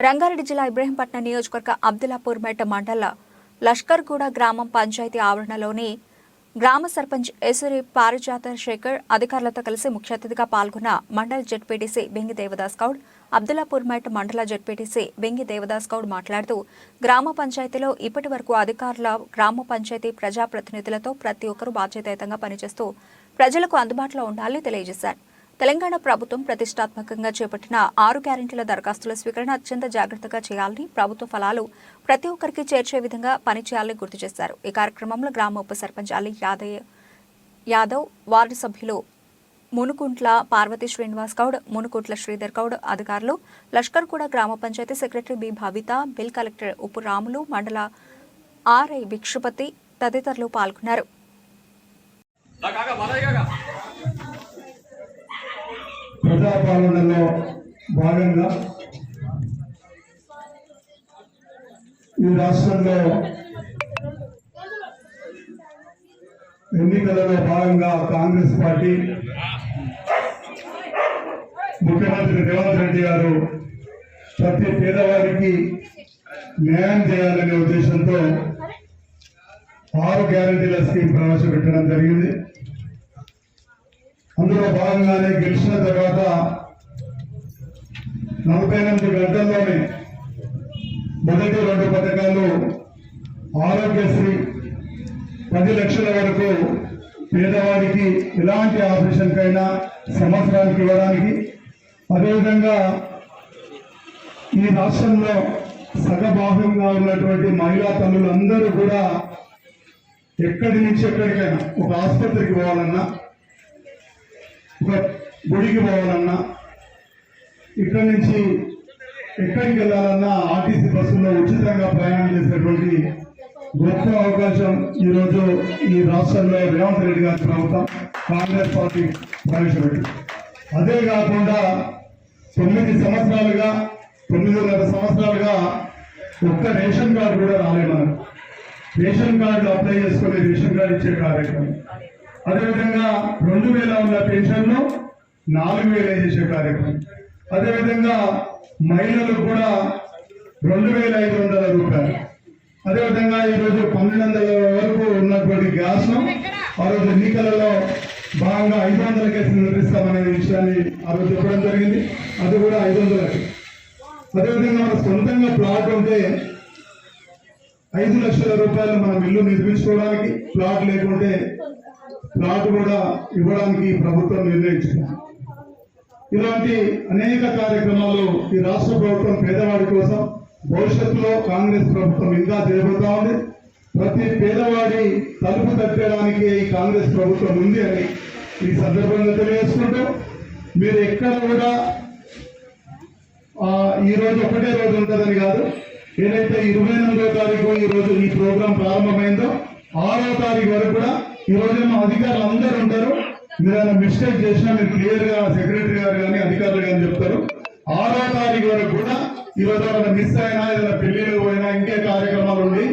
రంగారెడ్డి జిల్లా ఇబ్రహీంపట్నం నియోజకవర్గ అబ్దుల్లాపూర్ మెట్ మండల లష్కర్గూడ గ్రామం పంచాయతీ ఆవరణలోని గ్రామ సర్పంచ్ ఎసురి పారిజాత శేఖర్ అధికారులతో కలిసి ముఖ్య అతిథిగా పాల్గొన్న మండల జడ్పీటీసీ బెంగి దేవదాస్ గౌడ్ అబ్దుల్లాపూర్ మెట్ మండల జడ్పీటీసీ బెంగి దేవదాస్ గౌడ్ మాట్లాడుతూ గ్రామ పంచాయతీలో ఇప్పటి వరకు అధికారుల గ్రామ పంచాయతీ ప్రజాప్రతినిధులతో ప్రతి ఒక్కరూ బాధ్యతాయుతంగా పనిచేస్తూ ప్రజలకు అందుబాటులో ఉండాలని తెలియజేశారు. తెలంగాణ ప్రభుత్వం ప్రతిష్టాత్మకంగా చేపట్టిన ఆరు గ్యారెంటీల దరఖాస్తుల స్వీకరణ అత్యంత జాగ్రత్తగా చేయాలని ప్రభుత్వ ఫలాలు ప్రతి ఒక్కరికి చేర్చే విధంగా పనిచేయాలని గుర్తు చేశారు. ఈ కార్యక్రమంలో గ్రామ ఉప సర్పంచ్ అలీ యాదవ్ యాదవ్ వార్డు సభ్యులు మునుకుంట్ల పార్వతి శ్రీనివాస్ గౌడ్ మునుకుంట్ల శ్రీధర్ గౌడ్ అధికారులు లష్కర్ కూడా గ్రామ panchayat secretary B Bhavitha bill collector Uppu Ramulu మండల ఆర్ఐ భిక్షుపతి తదితరులు పాల్గొన్నారు. ప్రజాపాలనలో భాగంగా ఈ రాష్ట్రంలో ఎన్నికలలో భాగంగా కాంగ్రెస్ పార్టీ ముఖ్యమంత్రి రేవంత్ రెడ్డి గారు ప్రతి పేదవారికి న్యాయం చేయాలనే ఉద్దేశంతో ఆరు గ్యారంటీల స్కీమ్ ప్రవేశపెట్టడం జరిగింది. అందులో భాగంగానే గెలిచిన తర్వాత నలభై ఎనిమిది గంటల్లోనే మొదటి రెండు పథకాలు ఆరోగ్యశ్రీ పది లక్షల వరకు పేదవాడికి ఎలాంటి ఆపరేషన్కైనా సంవత్సరానికి ఇవ్వడానికి. అదేవిధంగా ఈ రాష్ట్రంలో సగభాగంగా ఉన్నటువంటి మహిళా తల్లులందరూ కూడా ఎక్కడి నుంచి ఎక్కడికైనా ఒక ఆసుపత్రికి పోవాలన్నా ఒక గుడికి పోవాలన్నా ఇక్కడి నుంచి ఎక్కడికి వెళ్ళాలన్నా ఆర్టీసీ బస్సుల్లో ఉచితంగా ప్రయాణం చేసేటువంటి గొప్ప అవకాశం ఈరోజు ఈ రాష్ట్రంలో రేవంత్ రెడ్డి గారి ప్రభుత్వం కాంగ్రెస్ పార్టీ ప్రవేశపెట్టింది. అదే కాకుండా తొమ్మిది సంవత్సరాలుగా తొమ్మిదిన్నర సంవత్సరాలుగా ఒక్క రేషన్ కార్డు కూడా రాలేదు మనకు. రేషన్ కార్డు అప్లై చేసుకుని రేషన్ కార్డు ఇచ్చే కార్యక్రమం. అదేవిధంగా రెండు వేల ఉన్న పెన్షన్ను నాలుగు వేల చేసే కార్యక్రమం అదేవిధంగా మహిళలకు కూడా రెండు వేల ఐదు వందల రూపాయలు. అదేవిధంగా ఈరోజు పన్నెండు వందల వరకు ఉన్నటువంటి గ్యాస్ను ఆ రోజు ఎన్నికలలో భాగంగా ఐదు వందలకే నిర్మిస్తామనే విషయాన్ని ఆ రోజు చెప్పడం జరిగింది. అది కూడా ఐదు వందలకి. అదేవిధంగా మన సొంతంగా ప్లాట్ ఉంటే ఐదు లక్షల రూపాయలు మనం ఇల్లు నిర్మించుకోవడానికి ప్లాట్ లేకుంటే ప్లాట్ కూడా ఇవ్వడానికి ప్రభుత్వం నిర్ణయించింది. ఇలాంటి అనేక కార్యక్రమాలు ఈ రాష్ట్ర ప్రభుత్వం పేదవాడి కోసం భవిష్యత్తులో కాంగ్రెస్ ప్రభుత్వం ఇంకా చేపడతా ఉంది. ప్రతి పేదవాడి తలుపు తట్టడానికి ఈ కాంగ్రెస్ ప్రభుత్వం ఉంది అని ఈ సందర్భంగా తెలియజేసుకుంటూ మీరు ఎక్కడ కూడా ఈ రోజు ఒకటే రోజు ఉంటుందని కాదు ఏదైతే ఇరవై ఎనిమిదో తారీఖు ఈ రోజు ఈ ప్రోగ్రాం ప్రారంభమైందో ఆరో తారీఖు వరకు కూడా ఈ రోజు మా అధికారులు అందరూ ఉంటారు. మీరు ఏదైనా మిస్టేక్ చేసినా మీరు క్లియర్గా సెక్రటరీ గారు కానీ అధికారులు కానీ చెప్తారు. ఆరో తారీఖు వరకు కూడా ఈ రోజు ఏమైనా మిస్ అయినా ఏదైనా పెళ్ళిళ్ళు పోయినా ఇంకే కార్యక్రమాలు ఉండి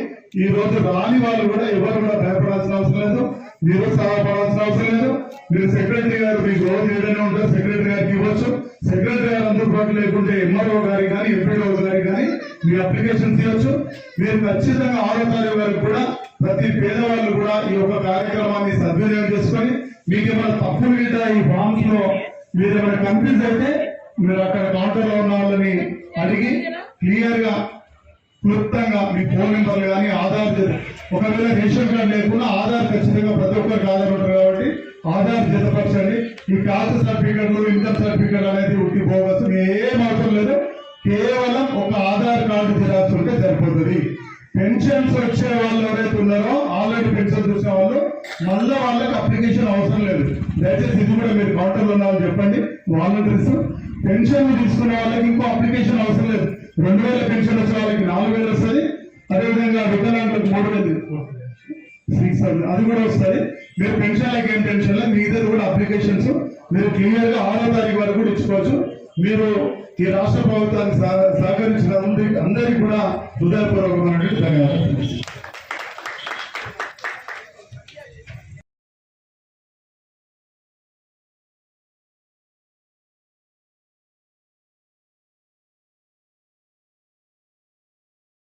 ఈ రోజు రాని వాళ్ళు కూడా ఎవరు కూడా భయపడాల్సిన అవసరం లేదు. నిరుత్సాహపడాల్సిన అవసరం లేదు. మీరు సెక్రటరీ గారు మీకు రోజు ఏదైనా ఉంటే సెక్రటరీ గారికి ఇవ్వచ్చు. సెక్రటరీ గారు అందుబాటులో లేకుంటే ఎంఆర్ఓ గారికి కానీ ఎంపీడో గారికి కానీ మీ అప్లికేషన్ తీయొచ్చు. మీరు ఖచ్చితంగా ఆరో తారీఖు గారికి కూడా ప్రతి పేదవాళ్ళు కూడా ఈ యొక్క కార్యక్రమాన్ని సద్వినియోగం చేసుకొని మీకు ఏమైనా తప్పులు మీద ఈ ఫామ్స్లో మీరు ఏమైనా కన్ఫ్యూజ్ అయితే మీరు అక్కడ కౌంటర్లో ఉన్న వాళ్ళని అడిగి క్లియర్గా క్లుప్తంగా మీ ఫోన్ నెంబర్లు కానీ ఆధార్ ఒకవేళ రేషన్ కార్డు లేకుండా ఖచ్చితంగా ప్రతి ఒక్కరికి ఆధార్ కాబట్టి ఆధార్ జతపరచండి ఈ కాస్ట్ సర్టిఫికెట్లు ఇన్కమ్ సర్టిఫికెట్ అనేది ఉట్టిపోవచ్చు ఏం అవసరం లేదు. కేవలం ఒక ఆధార్ కార్డు జిరాక్స్ ఉంటే సరిపోతుంది. పెన్షన్స్ వచ్చే వాళ్ళు ఎవరైతే ఉన్నారో ఆల్రెడీ పెన్షన్ చూసిన వాళ్ళు మళ్ళీ వాళ్ళకి అప్లికేషన్ అవసరం లేదు. దయచేసి ఇది కూడా మీరు కౌంటర్లో ఉన్న చెప్పండి. వాలంటీర్స్ పెన్షన్ తీసుకునే వాళ్ళకి ఇంకో అప్లికేషన్ అవసరం లేదు. రెండు వేల పెన్షన్ వచ్చే వాళ్ళకి నాలుగు వేలు వస్తుంది. అదేవిధంగా వికలాంగులకు మూడు వేలు. సిక్స్ అది కూడా వస్తుంది. మీరు పెన్షన్లకి ఏం టెన్షన్ లేదు. మీ ఇద్దరు కూడా అప్లికేషన్స్ మీరు క్లియర్గా ఆరో తారీఖు వరకు కూడా ఇచ్చుకోవచ్చు. మీరు ఈ రాష్ట్ర ప్రభుత్వానికి సహకరించిన అందరికీ కూడా హృదయపూర్వకమైనటువంటి ధన్యవాదాలు.